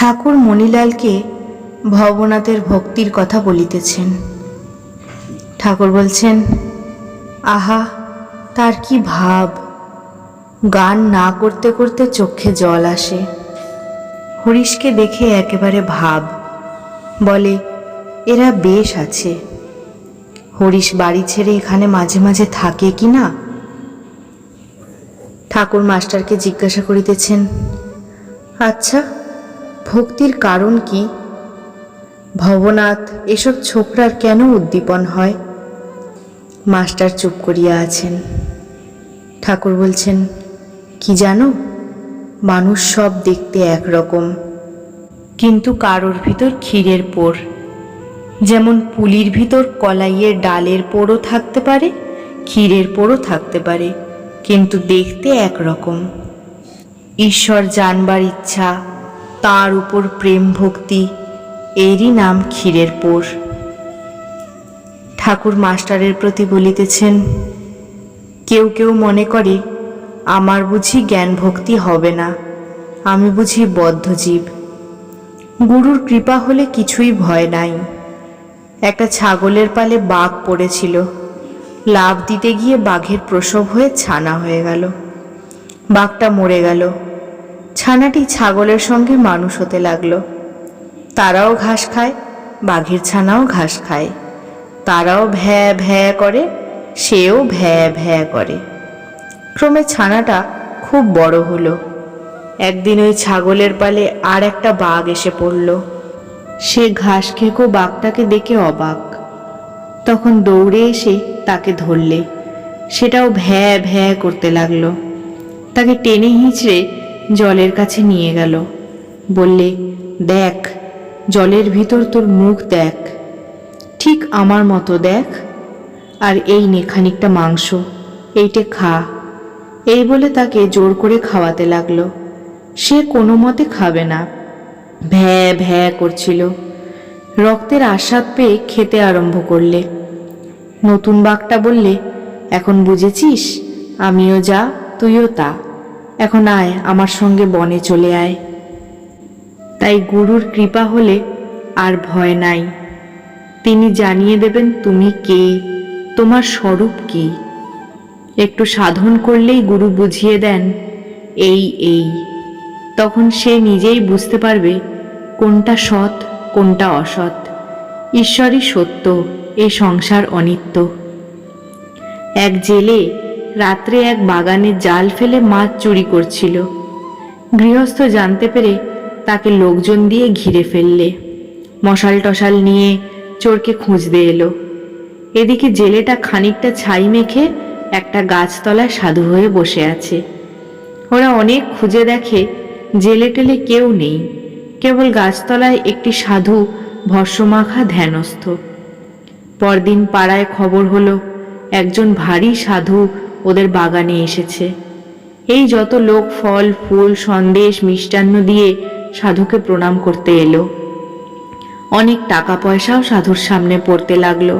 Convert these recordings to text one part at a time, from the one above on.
ঠাকুর মণিলালকে ভবনাথের ভক্তির কথা বলিতেছেন। ঠাকুর বলছেন, আহা, তার কি ভাব? গান না করতে করতে চোখে জল আসে। হরিশকে দেখে একেবারে ভাব। বলে, এরা বেশ আছে। হরিশ বাড়ি ছেড়ে এখানে মাঝে মাঝে থাকে কি না? ঠাকুর মাস্টারকে জিজ্ঞাসা করিতেছেন আচ্ছা ভক্তির কারণ কি? ভবনাথ, এসব ছোকরার কেন উদ্দীপন হয়? মাস্টার চুপ করিয়া আছেন। ঠাকুর বলছেন, কি জানো, মানুষ সব দেখতে একরকম। কিন্তু কারোর ভিতর ক্ষীরের পোর। যেমন পুলির ভিতর কলাইয়ের ডালের পোড়ও থাকতে পারে, ক্ষীরের পোড়ও থাকতে পারে, কিন্তু দেখতে একরকম। ঈশ্বর জানবার ইচ্ছা তার উপর প্রেম ভক্তি, এরই নাম ক্ষীরের পোর। ঠাকুর মাস্টারের প্রতি বলিতেছেন, কেউ কেউ মনে করে, আমার বুঝি জ্ঞান ভক্তি হবে না, আমি বুঝি বদ্ধজীব গুরুর কৃপা হলে কিছুই ভয় নাই। একটা ছাগলের পালে বাঘ পড়েছিল, লাভ দিতে গিয়ে বাঘের প্রসব হয়ে ছানা হয়ে গেল। বাঘটা মরে গেল ছানাটি ছাগলের সঙ্গে মানুষ হতে লাগল। তারাও ঘাস খায়, বাঘের ছানাও ঘাস খায়। তারাও ভ্যা ভ্যা করে, সেও ভ্যা ভ্যা করে। ক্রমে ছানাটা খুব বড় হলো। একদিন ওই ছাগলের পালে আর একটা বাঘ এসে পড়ল। সে ঘাস খেকো বাঘটাকে দেখে অবাক। তখন দৌড়ে এসে তাকে ধরলে। সেটাও ভ্যা ভ্যা করতে লাগল। তাকে টেনে হিঁচড়ে জলের কাছে নিয়ে গেল। বললে, দেখ, জলের ভিতর তোর মুখ দেখ। ঠিক আমার মতো দেখ। আর এই নে খানিকটা মাংস, এইটে খা। এই বলে তাকে জোর করে খাওয়াতে লাগল। সে কোনো মতে খাবে না। ভ্যা ভ্যা করছিল। রক্তের আস্বাদ পেয়ে খেতে আরম্ভ করলে। নতুন বাঘটা বললে, এখন বুঝেছিস? আমিও যা, তুইও তা। এখন আয়, আমার সঙ্গে বনে চলে আয়। তাই গুরুর কৃপা হলে আর ভয় নাই। তিনি জানিয়ে দেবেন তুমি কে, তোমার স্বরূপ কি। একটু সাধন করলেই গুরু বুঝিয়ে দেন, এই এই। তখন সে নিজেই বুঝতে পারবে কোনটা সৎ, কোনটা অসৎ। ঈশ্বরই সত্য, এ সংসার অনিত্য। এক জেলে রাত্রে এক বাগানে জাল ফেলে মাছ চুরি করছিল। গৃহস্থ জানতে পেরে তাকে লোকজন দিয়ে ঘিরে ফেললে। মশাল টশাল নিয়ে চোরকে খুঁজতে এলো। এদিকে জেলেটা খানিকটা ছাই মেখে একটা গাছতলায় সাধু হয়ে বসে আছে। ওরা অনেক খুঁজে দেখে জেলে টেলে কেউ নেই। কেবল গাছতলায় একটি সাধু ভস্যমাখা ধ্যানস্থ। পরদিন পাড়ায় খবর হলো, একজন ভারী সাধু ওদের বাগানে এসেছে। এই যত লোক ফল, ফুল, সন্দেশ, মিষ্টান্ন দিয়ে সাধুকে প্রণাম করতে এলো। অনেক টাকা পয়সাও সাধুর সামনে পড়তে লাগল।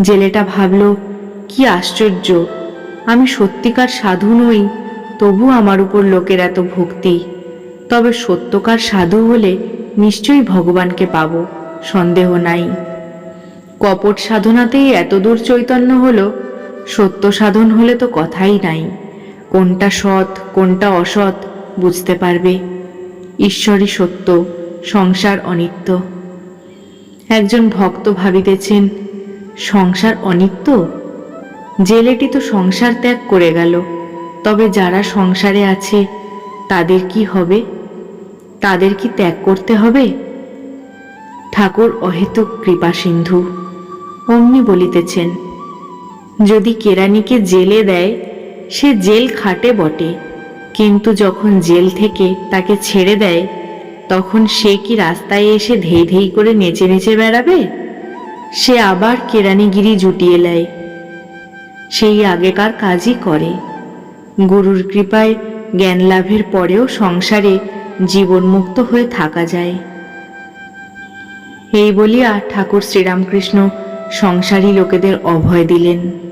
জেলেটা ভাবল, কি আশ্চর্য! আমি সত্যিকার সাধু নই, তবু আমার উপর লোকের এত ভক্তি। তবে সত্যকার সাধু হলে নিশ্চয়ই ভগবানকে পাব, সন্দেহ নাই। কপট সাধনাতেই এত দূর চৈতন্য হলো সত্য সাধন হলে তো কথাই নাই। কোনটা সৎ, কোনটা অসৎ, বুঝতে পারবে? ঈশ্বরই সত্য, সংসার অনিত্য। একজন ভক্ত ভাবিতেছেন, সংসার অনিত্য? জেলেটি তো সংসার ত্যাগ করে গেল, তবে যারা সংসারে আছে, তাদের কি হবে? তাদের কি ত্যাগ করতে হবে? ঠাকুর অহেতুক কৃপা সিন্ধু। অমনি বলিতেছেন যদি কেরানিকে জেলে দেয়, সে জেল খাটে বটে। কিন্তু যখন জেল থেকে তাকে ছেড়ে দেয়, তখন সে কি রাস্তায় এসে ধেই ধেই করে নেচে নেচে বেড়াবে? সে আবার কেরানিগিরি জুটিয়ে নেয়। সেই আগেকার কাজই করে। গুরুর কৃপায় জ্ঞান লাভের পরেও সংসারে জীবনমুক্ত হয়ে থাকা যায়। এই বলিয়া ঠাকুর শ্রীরামকৃষ্ণ সংসারী লোকেদের অভয় দিলেন।